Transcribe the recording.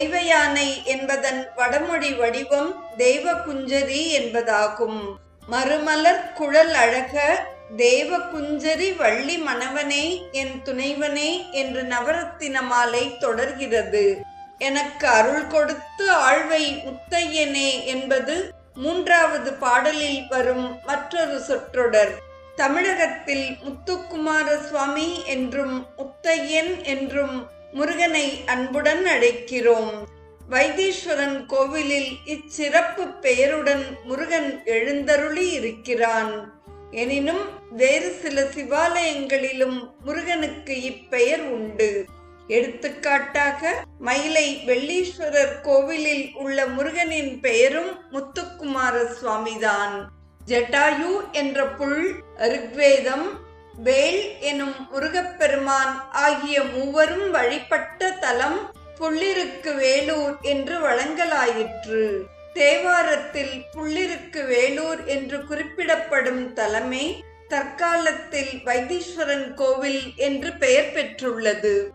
தெய்வயானை என்பதன் வடமொழி வடிவம் தெய்வ குஞ்சரி என்பதாகும். மறுமலர் குழல் அழக தேவ குஞ்சரி வள்ளி மணவனே என் துணைவனே என்று நவரத்தின மாலை தொடர்கிறது. எனக்கு அருள் கொடுத்து ஆழ்வை முத்தையனே என்பது மூன்றாவது பாடலில் வரும் மற்றொரு சொற்றொடர். தமிழகத்தில் முத்துக்குமார சுவாமி என்றும் முத்தையன் என்றும் முருகனை அன்புடன் அழைக்கிறோம். வைத்தீஸ்வரன் கோவிலில் இச்சிறப்பு பெயருடன் முருகன் எழுந்தருளி இருக்கிறான். எனினும் வேறு சில சிவாலயங்களிலும் முருகனுக்கு இப்பெயர் உண்டு. எடுத்துக்காட்டாக மயிலை வெள்ளீஸ்வரர் கோவிலில் உள்ள முருகனின் பெயரும் முத்துக்குமார சுவாமிதான் ஜட்டாயு என்ற புல் ரிக்வேதம் வேல் எனும் முருகப்பெருமான் ஆகிய மூவரும் வழிபட்ட தலம் புள்ளிருக்கு வேலூர் என்று வழங்கலாயிற்று. தேவாரத்தில் புள்ளிருக்கு வேலூர் என்று குறிப்பிடப்படும் தலமே தற்காலத்தில் வைத்தீஸ்வரன் கோவில் என்று பெயர் பெற்றுள்ளது.